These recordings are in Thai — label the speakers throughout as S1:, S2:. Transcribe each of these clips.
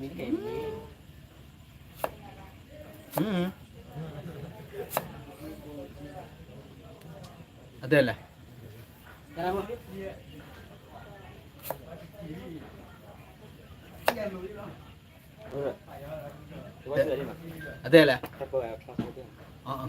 S1: những cái അതെ അല്ലേ അതെ അല്ലേ
S2: ആ ആ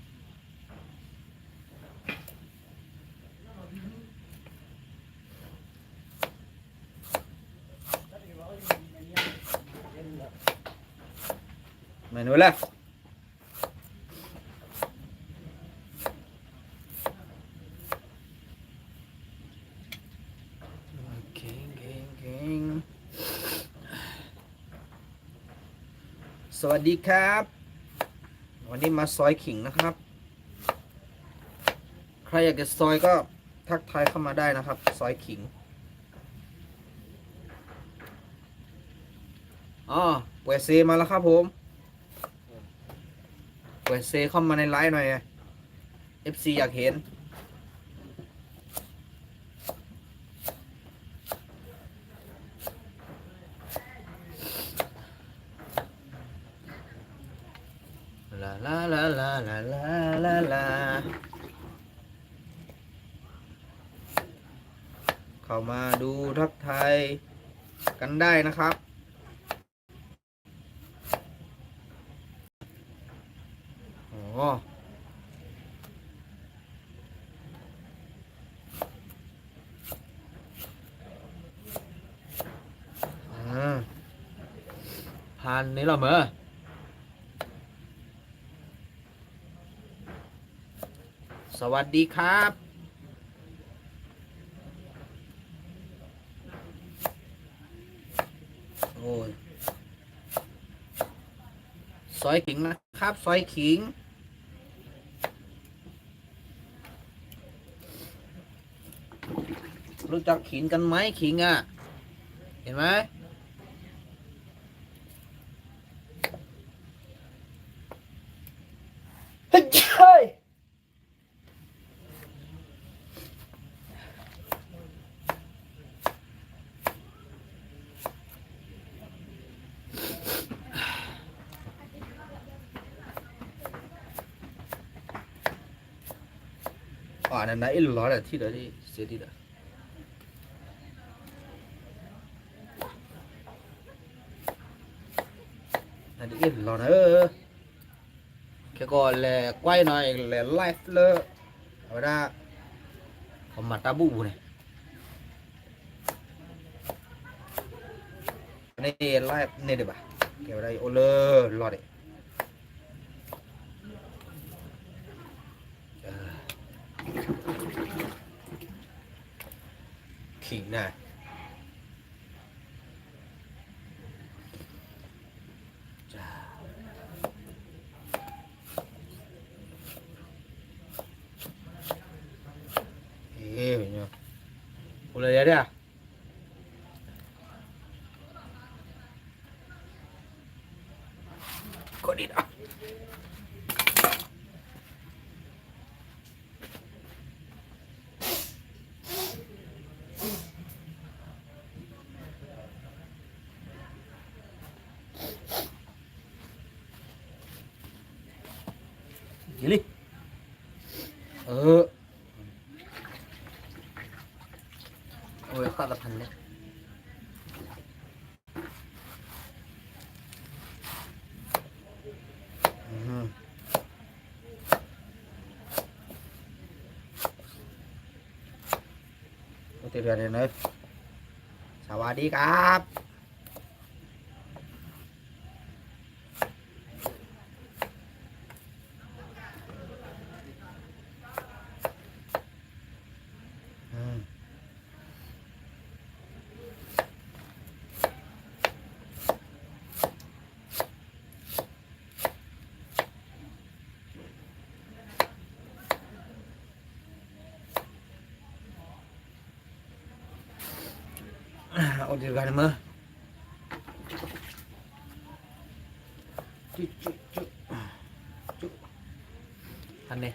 S2: งเก่งสวัสดีครับ วันนี้มาซอยขิงนะครับ ใครอยากจะซอยก็ทักทายเข้ามาได้นะครับ ซอยขิงอ๋อเวเซมาแล้วครับผม เปิดเซเข้ามาในไลฟ์หน่อย FC อยากเห็น ลาลาลาลาลาลาลาลาเข้ามาดูทักทายกันได้นะครับ อ๋ออ่า ผ่านนี้เหรอเมอสวัสดีครับโอ้ยซอยขิงนะครับซอยขิงรู้จักขิงกันไหมขิงอะ เห็นไหม Ở nãy nó nói là thi đấy đi, sẽ đi đã. Là đi yên lò nữa. Cái gọi là quay này là live lơ. Ở ra còn mặt ta bụ này. Này live này được bà. Kiểu đây ô lơ lò đấy. nè Ê, bây giờ. Cô lấy đấy à? പദഭംഗം ติดเรียนเลยสวัสดีครับ 어디 가는 뭐? 쭉쭉쭉 쭉 하네.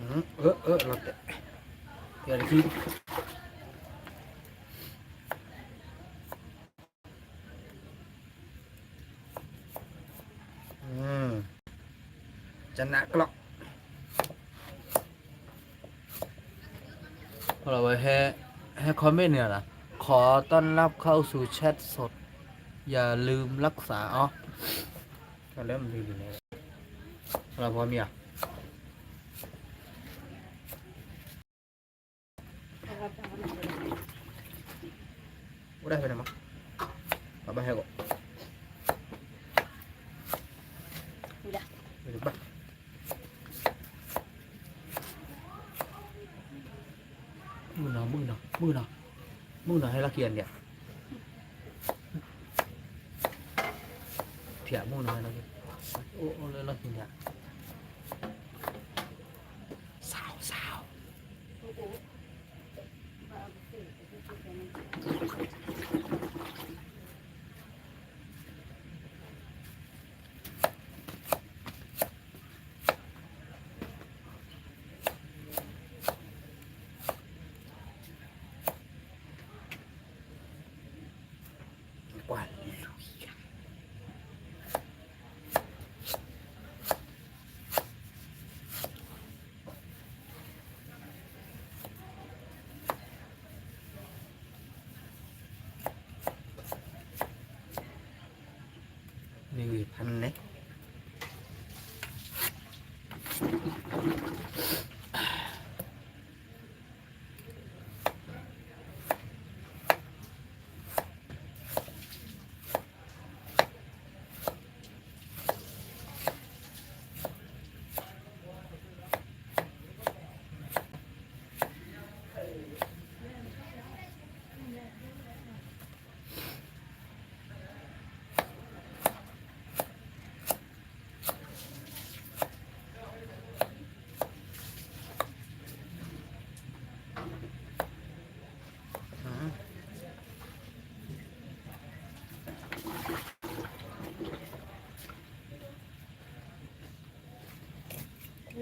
S2: 응, 어, 어, 롯데. 여기. 음, 짠나 클럭. เราไว้ให้ให้คอมเมนต์เนี่ยนะขอต้อนรับเข้าสู่แชทสด อย่าลืมรักษาอ๋อก็เริ่มดีอยู่เลยเราพร้อมยังกูได้ไปไหนมั้งเอาไปให้ก่อน
S3: Udah.
S2: ไปดูป่ะ มือหนามือหนามือหนามือหนาให้ละเกียนเนี่ยเถียมือหนาให้ละเกียนโอ้โอ้เลยละเกียนเนี่ย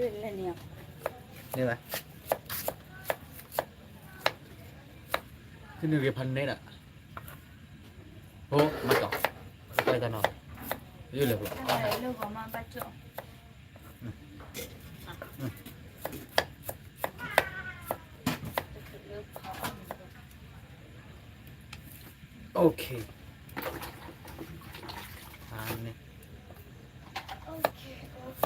S3: ลื่นเลยเนี่ย
S2: นี่ไหมที่หนึ่งพันเนตอะโอ้มาต่อไปตอนนอนยืดเลยพวก
S3: อะไรเรื่องของมาปัจจุ
S2: โอเคทานเนี่ย
S3: โอเคโอเค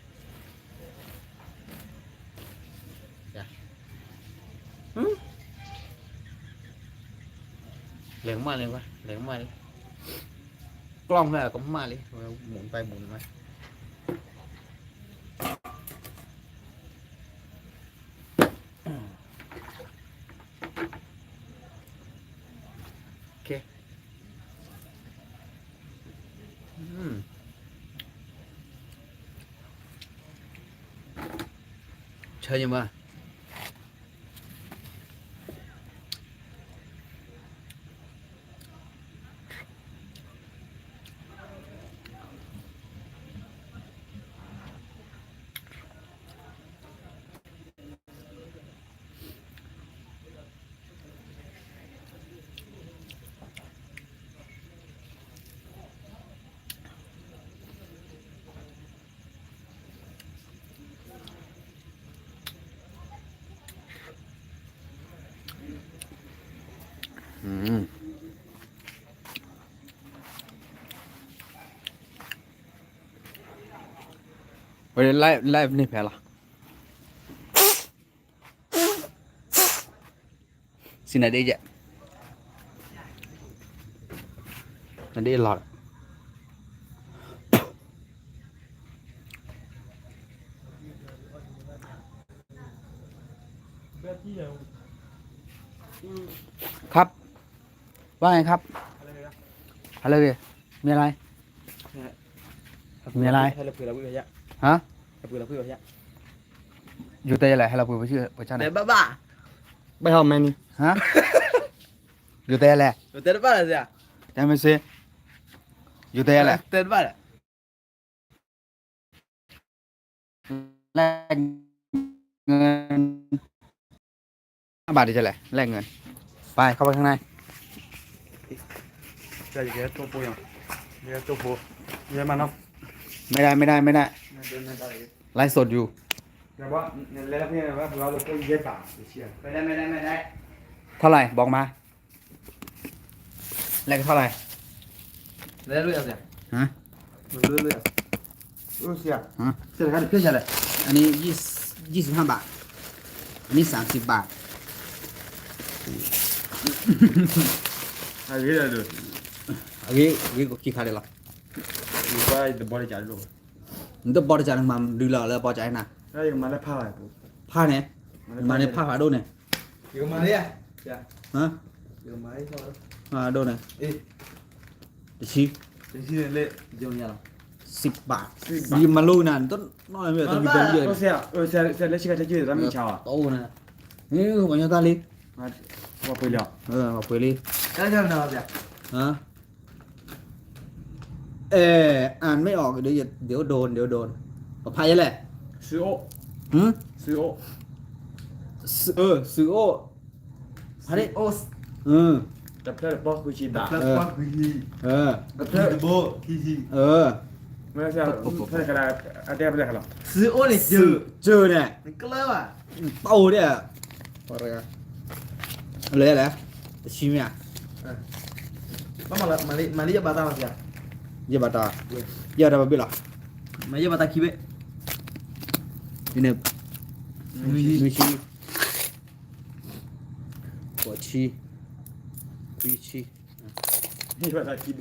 S3: ลื
S2: อีกเดี๋ยวมาเออว่าเวกมานี่เลยว่าทำมากเหลืองมาเลยวะเหลงมาเลยกล้องแม่ก็มาเลยหมุนไปหมุนมาโอเคอืมเชิญยังมา อืมวันนี้ไลฟ์ไลฟ์นี่แพ้ละ xin này đi vậy này đi lọt
S4: แบบที่เดียว
S2: ครับ ว่าไงครับ
S4: อะไรนะ
S2: อะไรเลยมีอะไร มีอะไร
S4: ให้เราเผื่อเราเผื่อเยอะ
S2: ฮะ
S4: เราเผื่อเราเผื่อเยอะ
S2: อยู่เตยอะไรให้เราพูดไปชื่อไปชาไหน
S4: เดี๋ยวบ้าบ้าไม่ทำแม่นี่
S2: ฮะ อยู่เตยอะไร
S4: เดี๋ยวเต้นบ้าเลยสิอะ
S2: จำไม่ซื้ออยู่เตยอะไร
S4: เต้นบ้าเลย
S2: แลกเงินห้าบาทดีจะแหละแลกเงิน ไปเข้าไปข้างใน
S4: เดี๋ยวจะตัวปูยังเดี๋ยวตัวปูเดี๋ยวมาเนาะ
S2: ไม่ได้ไม่ได้ไม่ได้
S4: เดี๋ยวนั่นได้
S2: ไลฟ์สดอยู่
S4: เดี๋ยวว่าเนี่ยแล้วเนี่ยว่าเราเราก็เย็บปากเชี่ย
S2: ไม่ได้ไม่ได้ไม่ได้เท่าไหร่บอกมาแลกเท่าไหร่
S4: แล้วเรื่องอะไร
S2: ฮะ
S4: มันเรื่องอะไรเออเชี่ย
S2: ฮะ
S4: เชี่ยกันเพื่ออะไร
S2: อันนี้ยี่ยี่สิบห้าบาทอันนี้สามสิบบาท
S4: อะไรกันเลย
S2: อันนี้อันนี้ก็กี่ขาเดียวหรอ
S4: อีกว่าเดี๋ ยวบริจาคลูก
S2: มันต้องบริจาคมาดูแลแล้วพอใจนะ
S4: แล้วยังมาได้ผ้าอะไรปุ๊บ
S2: ผ้าเนี่ยมาในผ้าผ้าโดนเนี่ย
S4: ยังมาเนี่ยเชี่ย
S2: ฮะ
S4: ยังมาได้เท่าไหร่
S2: ผ้าโดนเนี่ย
S4: เอ๊ะ
S2: เดี๋ยวชี้
S4: จะชื่อเละเดี๋ยวนี้หรอ
S2: สิบบาท
S4: 10บาท
S2: ยืมมาลูกนั่นต้นน้อยไม่ต้องมีเป็นเยอะ
S4: ก็เสียเออเสียเสียเล็กชิคจะชื่อแล้วมีชาวอะ
S2: โตนะนี่ผมยังตาลี
S4: มาว่าไปแล้ว
S2: เออมาเปรี
S4: แล้วจะนอนเนี่ย
S2: ฮะ เอออ่านไม่ออกเดี๋ยวเดี๋ยวโดนเดี๋ยวโดนปลอดภัยแหละ
S4: ซื้อโอ
S2: หืม
S4: ซื้อโอ
S2: เออซื้อโอ้พาดิ
S4: โอ
S2: เออ
S4: ดับเพลิงบอสคุยชีดา
S2: เออ
S4: คุยชี
S2: เออ
S4: ดับเพลิงโบคุยชี
S2: เออ
S4: ไม่ใช่เพื่อนกระดาษอาเดียบเลยครับ
S1: ซื้อโอ้เนี่ย
S2: เจอเจอเนี่ย
S1: มันก็เลิกอะ
S2: เต้าเนี่ยอะไรกันเลยอะไรจะชิมอะ
S1: ก็มาละ มาลิมาลิจะบาตามาสิอะ
S2: เยบาตาเยบาตาบาบิล่ะ
S1: มาจะบาตาคิเบะ
S2: นี่เนี่ยมิชิหัวชีกุยชี
S4: นี่ว่าจะคิ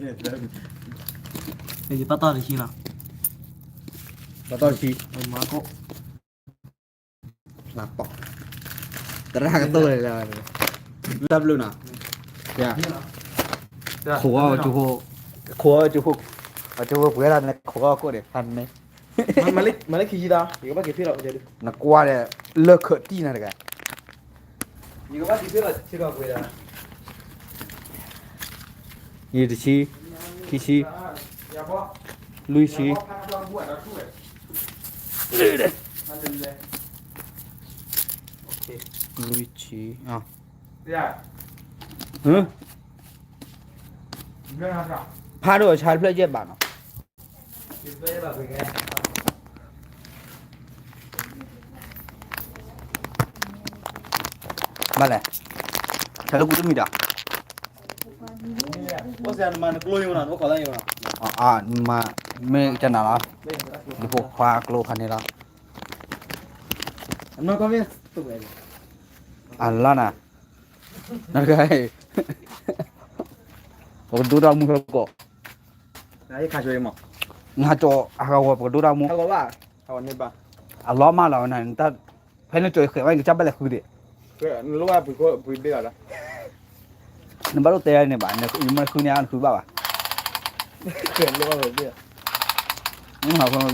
S4: ดเนี่ยแล้ว
S1: เดี๋ยวปาตาดิชินะ
S2: บาตาชี
S1: ไอ้มาโก
S2: ลาปอกแต่ถ้ากันตัวเลยแล้วดับลูน่ะเนี่ย ขวเอาจุโคขวเอาจุโคเอาจุโคเพื่อนเนี่ยขวเอาก็เด็กทันไหม
S4: มาลิมาลิคิดาอยู่ว่ากี่พี่เราจะดู
S2: นักกว่าเนี่ยเลิกเขิดที่นั่นแหละ
S4: อยู่ว่ากี่พี่เราชื่อว่าคุยดา
S2: ยีดชีคิชี
S4: อย่าบอก
S2: ลุยชี
S4: พักลองบวชแล้วช่วย
S2: ลุยชีอ่ะ
S4: เดี๋ยว
S2: เฮ้ย
S4: เรื่องอะไร
S2: พาด้วยชาร์จเพลย์เจ็ดบาทเนาะ
S4: คิดไปแบบเป็นไง
S2: มาเลยชาร์จกูจะมีด่า
S1: ว่าเสียมันกลัวอยู่นะว่าขอได้อยู่นะ
S2: อ่าอ่ามาไม่จะหนาละเดี๋ยวพวกควากโลคันนี้ละ
S1: มันก็ไม่ตุกเลย
S2: อันละนะนั่นไงผมดูดาวมึงเขาก็
S4: นายขาช่วยมั้ง
S2: งาจออากาว่าผมดูดาวมึง
S4: เขาบอกว่าเขาเนี่ยบ้า
S2: อัลล้อมาแล้วนั่นแต่เพื่อนจ่อยเคยว่าจะจับไปเลยคือเด็ก
S4: เพื่อรู้ว่าปุ๋ยก็ปุ๋ยเบี้ยแล้ว
S2: นั่นบ้านเ ราเตะเนี่ยบ้านเนี่ยอยู่มาคืนนี้อันคือบ้าป่ะ
S4: เพื่อนรู้ว่าปุ๋ยเบี้ย
S2: มึงหาคน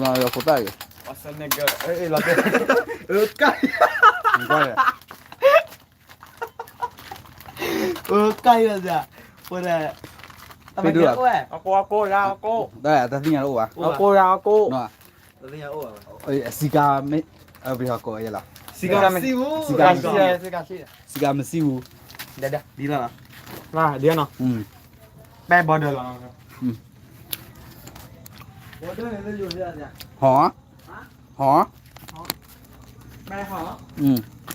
S2: มาเราโคตรอยู่
S4: ว่าสันเนี่ยก็เอ้ยเราเต้เออใกล้
S2: มึงก็เลย
S1: เออใกล้แล้วจ้ะว่าแต่ทำไมเยอะแหวะ
S4: เอาโก้เอาโก้ยาวเอา โก้
S2: ได้แต่ที่นี่รู้ป่ะ
S4: เอาโก้ยาวเอาโก้
S2: เนาะ
S1: ตอนนี้โอ้
S2: เอ้ยสิกาไม่เออไปหาโก้ยังล่ะ
S4: สิกา
S1: ซิว
S4: สิกาสิกาสิกาสิ
S2: สิกาไม่ซิว
S1: เดี๋ยวเดี๋ยวดีแล้วนะ
S4: มาเดี๋ยวเนาะ
S2: อืม
S4: แม่บอลเดินหลังครับ
S1: โอ้เดี๋ยวเราอยู่ที่ไหนจ้ะ
S2: หอหอ
S1: แม่หอ
S2: อืมบัวไล่มากว่าพันนี่เหรอว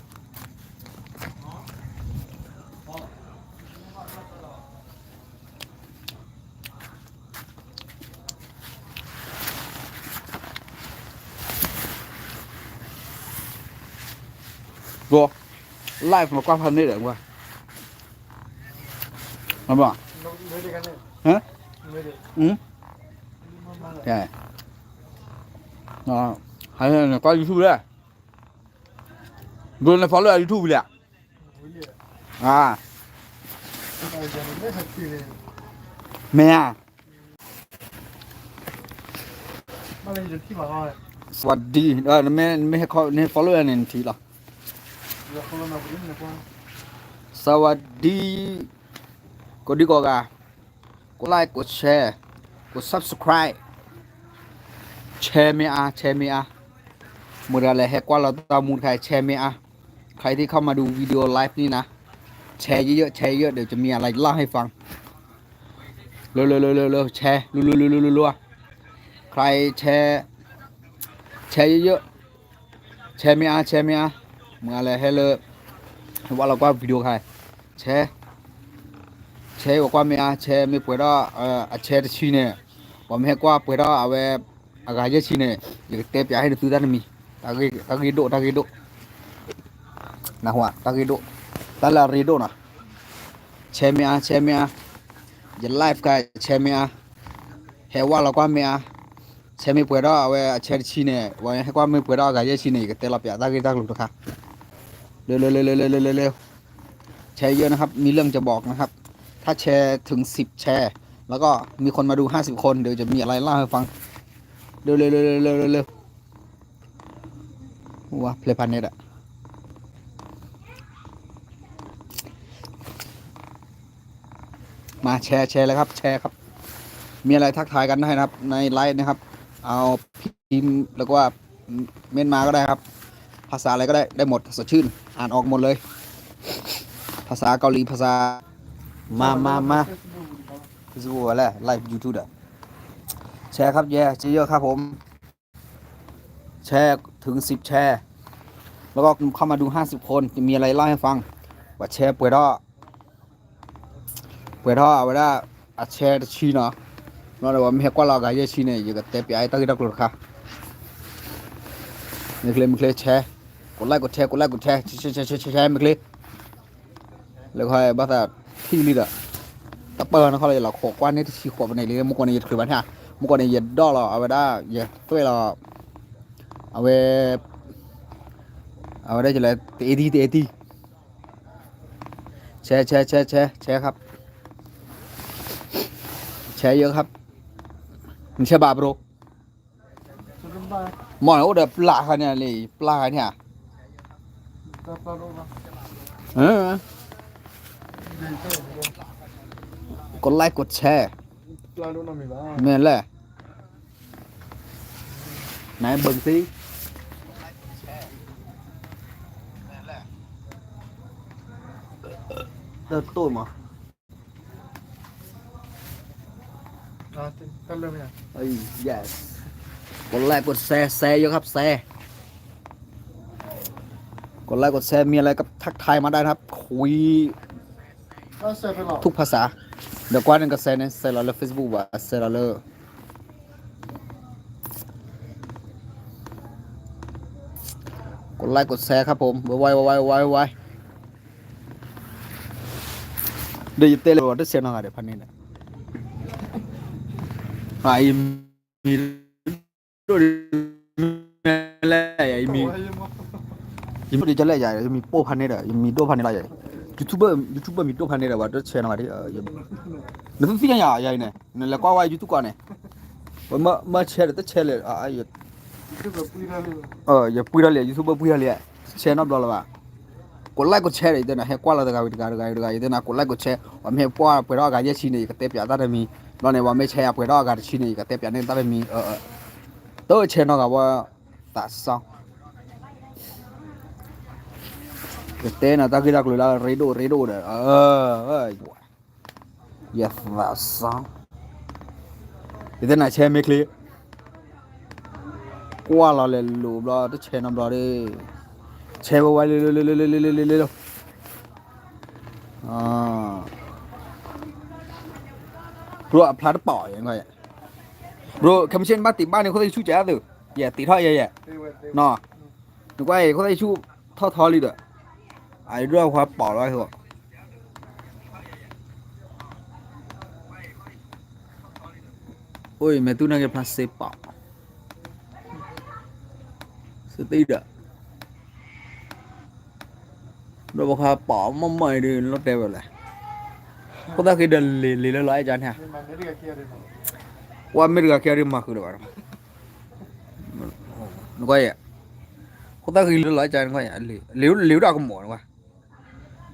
S2: ะ เอาบ่
S4: ไม่
S2: Rồi Live
S4: mà qua phần đây
S2: không qua Nó bỏ Hả? Ừ. Dạ Đó ờ, Hay là qua Youtube đấy Rồi này follow
S4: ở Youtube đấy À. Mẹ à.
S2: สวัสดีเออไม่ไม่ให้เขาไม่ follow อันนี้ที
S4: ละ
S2: สวัสดีกดดีกว่ากากดไลค์กดแชร์กด subscribe แชร์ไม่อาแชร์ไม่อามืออะไรให้กว่าเราตามูลใครแชร์ไม่อาใครที่เข้ามาดูวิดีโอไลฟ์นี่นะ แชร์เยอะๆแชร์เยอะเดี๋ยวจะมีอะไรเล่าให้ฟังเร็วๆเร็วๆเร็วๆแชร์รัวๆๆๆๆใครแชร์แชร์เยอะๆแชร์ไม่อาแชร์ไม่อา มืออะไรให้เลย ว่าเราก็วิดีโอใครแชร์แชร์บอกว่าไม่อาแชร์ไม่ปวดอ่ะเอ่อแชร์ชีเนี่ยว่าไม่ให้กว่าปวดอ่ะเอาไว้อากาศเยอะชีเนี่ยอยากเตะไปให้ดูตัวนั้นมีตากีตากีโดตากีโดนะหัวตากีโดตาลารีโดนะแชร์ไม่อาแชร์ไม่อาอย่าไลฟ์กันแชร์ไม่อาเฮว่าเราก็ไม่อาแชร์ไม่ปวดอ่ะเอาไว้แชร์ชีเนี่ยว่าให้กว่าไม่ปวดอ่ะอากาศเยอะชีเนี่ยก็เตะละเปียตากีตาลุกตัวค่ะ เร็วเร็วเร็วเร็วเร็วเร็วแชร์เยอะนะครับ มีเรื่องจะบอกนะครับ ถ้าแชร์ถึงสิบแชร์ แล้วก็มีคนมาดูห้าสิบคนเดี๋ยวจะมีอะไรเล่าให้ฟัง เร็วเร็วเร็วเร็วเร็วว้าเพลย์พันเนตอะมาแชร์แชร์เลยครับ แชร์ครับ มีอะไรทักทายกันได้นะครับ ในไลฟ์นะครับ เอาพิมพ์แล้วก็เม้นมาก็ได้ครับ ภาษาอะไรก็ได้ได้หมดสดชื่น อ่านออกหมดเลย ภาษาเกาหลีภาษามามามาซูอะไรไลฟ์ยูทูบอะแชร์ครับแย่เยอะครับผม แชร์ถึงสิบแชร์ แล้วก็เข้ามาดูห้าสิบคนจะมีอะไรเล่าให้ฟัง ว่าแชร์ป่วยท่อป่วยท่อเอาไว้ได้อาแชร์ชีเนาะนั่นแหละว่าไม่ให้กว่าเรากายชีเนี่ยอยู่กับเตะปไอตั้งแต่กลุ่มค่ะมีเคลมเคลแชร์ ดไลค์กดแชร์กดไลค์กดแชร์แชร์แชร์แชร์แชร์มาคลิแล้วค่อยบ้าแต่ที่นี่อะตะเปิลนะเขาเลยเราขอกว่านี่ที่ขวบในเรื่องมุกวันนี้คือบ้านฮะมุกวันนี้เย็ดดอเราเอาไว้ได้เย็ดตัวเราเอาไว้เอาไว้ได้จะเลยเตะดีเตะดีแชร์แชร์แชร์แชร์แชร์ครับ แชร์เยอะครับมันแชร์บาปโร
S4: ห
S2: มอนโอ้เดี๋ยวปลาเขาเนี่ยเลยปลาเนี่ย กดไลค์กดแชร์
S4: ปลาโลน่ะมีบ้าง
S2: แม่นแหละไหนเบิ่งสิเติมตู้มั้ง
S4: อ่ากันเลยเนี่ย
S2: เอ้ย yes กดไลค์กดแชร์แชร์เยอะครับแชร์ก ดไลค์กดแชร์มีอะไรก็ทักทายมาได้นะครับ คุยทุกภาษา เดี๋ยวกว่านึงก็แชร์ในแชร์เราเลย Facebook ว่าแชร์เราเลยกดไลค์กดแชร์ครับผมไวไวไวไวไวเดี๋ยวเตะเลยว่าจะเสียงอะไรพันนี้นะไอ้มีดูอะไรไอ้มี
S4: 이번에 잘라야 이
S2: 뽑아내라 이미 또 파내라 유튜버 유튜버 미또 파내라 와 채널 말이 무슨 시간이야 야이네 내가 과와 유튜브 거네 뭐뭐 채를 또 채를 아 이거 어야 뿌이라래 유튜버 뿌이라래 채널 돌아 봐 골라고 채래 이제나 해 꽈라 다가 이가 이가 이가 이제나 골라고 채 와메 뽀아 뽀라 가게 치네 그때 뼈다더미 너네 와메 채야 뽀라 가게 치네 그때 뼈네 다더미 어
S4: 어 또 채널 가봐 다싸 Sten ataque la la
S2: đấy rido. Ay. Yes, that's. Iten a che mekli. Kwa la le lu bla de che nam bla de. Che bo wai le le le le le le le. À. Ah. Bro, plat bỏ vậy người. Bro, cầm trên ba tỷ ba này có thể chú trả được. Dạ, tỷ thôi dạ dạ. Nó. Nó quay có thể chú thọ thọ đi được. 啊，你这块爆了以后。Ôi, mẹ tu đang gặp nó xếp bảo Sẽ tí đã Rồi bọc hà bỏ mong mày đi, nó đẹp rồi lại Cô ta khi đần lì lì lên lại cho anh hả Qua mấy đứa kia đi mà cứ được rồi Nó quay ạ Cô ta khi lên lại cho anh quay ạ Liếu đạo không mổ nó quay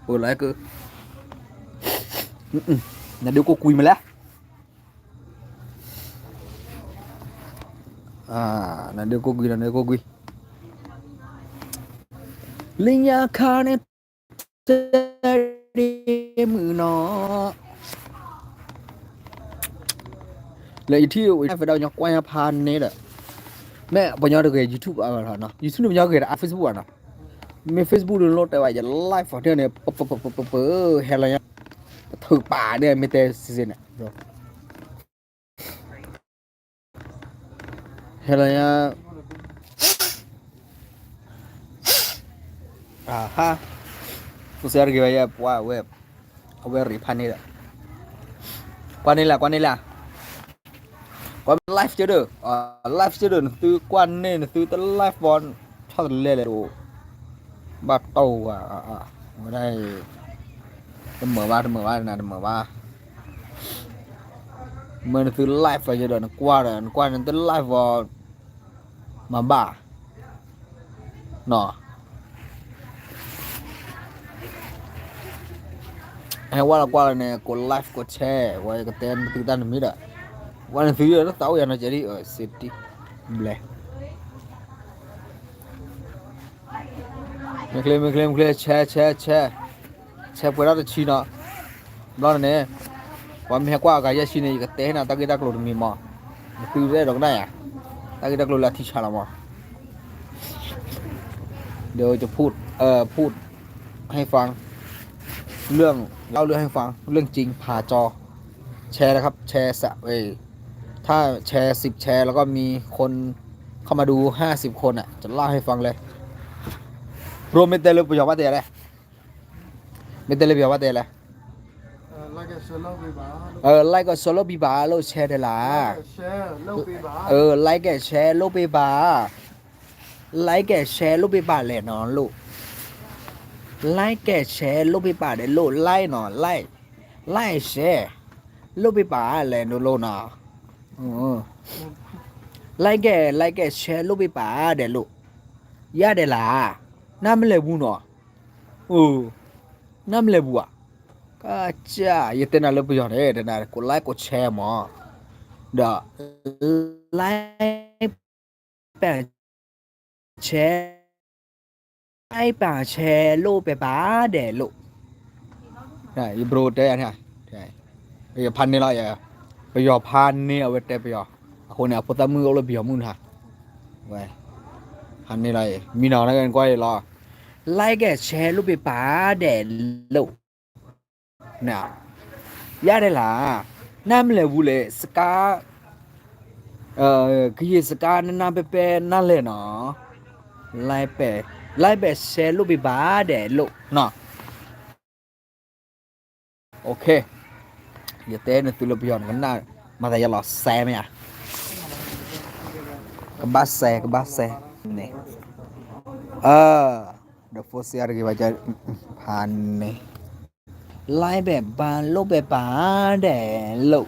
S2: ยว่าไม่แชร์เปิดอากาศชินี่ก็เตะปียเนี่ยตาได้มีเออเออตัวแชร์นอก มีเฟซบุ๊กโดูโลดแต่ว่าอย่าไลฟ์ฟอร์เทเนี่ยเปิดเปิเปิด
S4: เปิดเฮ
S2: ลเนี่ยถือป่าเนี่ยมีแต่ซีซีเนี่ยเฮลเนี่ยอ่าฮะกูเสียร์กี่ใบว่าเว็บเอาว็บรีพันนี่แหละกว่านี่แหละกว่านี่แหละกว่าไลฟ์เจอเด้อ่าไลฟ์เจอเด้อตื้อกว่านี่ตื้อตะไลฟ์บอลชอบเล่นเลยดู bắt tàu à, à, à. ở đây đâm mở ba đâm mở ba này đâm mở ba. Mình từ live vào giờ đợi qua rồi qua đến tới live vào mà ba. Nọ. Hay qua là qua là này, của live của che qua cái tên tự tan mình biết ạ qua là thứ đó nó tao giờ nó chạy đi ở city. Black ไม่เคลียร์ไม่เคลียร์ไม่เคลียร์แชร์แชร์แชร์แชร์ไปแล้วจะชีนะแล้วเนี่ยวันมีกว่ากายชีนี่ก็เตะนะตะกี้ตะกลุ่มมีมาคือได้ดอกได้อะตะกี้ตะกลุ่มละที่ชาละมาเดี๋ยวจะพูดเอ่อพูดให้ฟัง เรื่องเล่าเรื่องให้ฟังเรื่องจริงผ่าจอ แชร์นะครับ แชร์สะเอยถ้าแชร์สิบแชร์แล้วก็มีคนเข้ามาดูห้าสิบคนอะ จะเล่าให้ฟังเลย Bro, metele pe java tele. Metele pe java tele. Like a solo biba. Uh, like a solo biba lo share de la. Share lo biba. Uh, like a share lo biba. Like a share lo biba le no lo. Like a share lo biba
S4: de lo like no like. Like share. Lo biba
S2: le no lo no. Uh. Like a like a share lo biba de lo. Ya de la. น้ำไม่
S4: เลยบู
S2: เนาะโอ้น้ำเลยบูอะก็จ้าเยเตน่าเลยบูอย่างเนี้เดน่าก็ไล่ก็แช่หมอเดอไล่แปะแช่ไอ้ป่าแชโลไปป้าเดโลใช่ยบรูดได้ใช่ใช่ไปยอพันนี่ละย่าไปยอพันนี่เอาไว้เต่ไปยอคนเนี่ยพุทธมือเอาเลยไปยอมุนท่ะไว้ 喊你来，明天那个人过来了，来个车路被扒的路，那，伢的啦，那么来屋里是干，呃，可以是干那那被被那来呢，来被来被车路被扒的路，那，OK，也带那走路不要那，嘛在要老塞么呀？ke base ke base nne ah dofosi argi baca pane lai be ban lo be ban de lo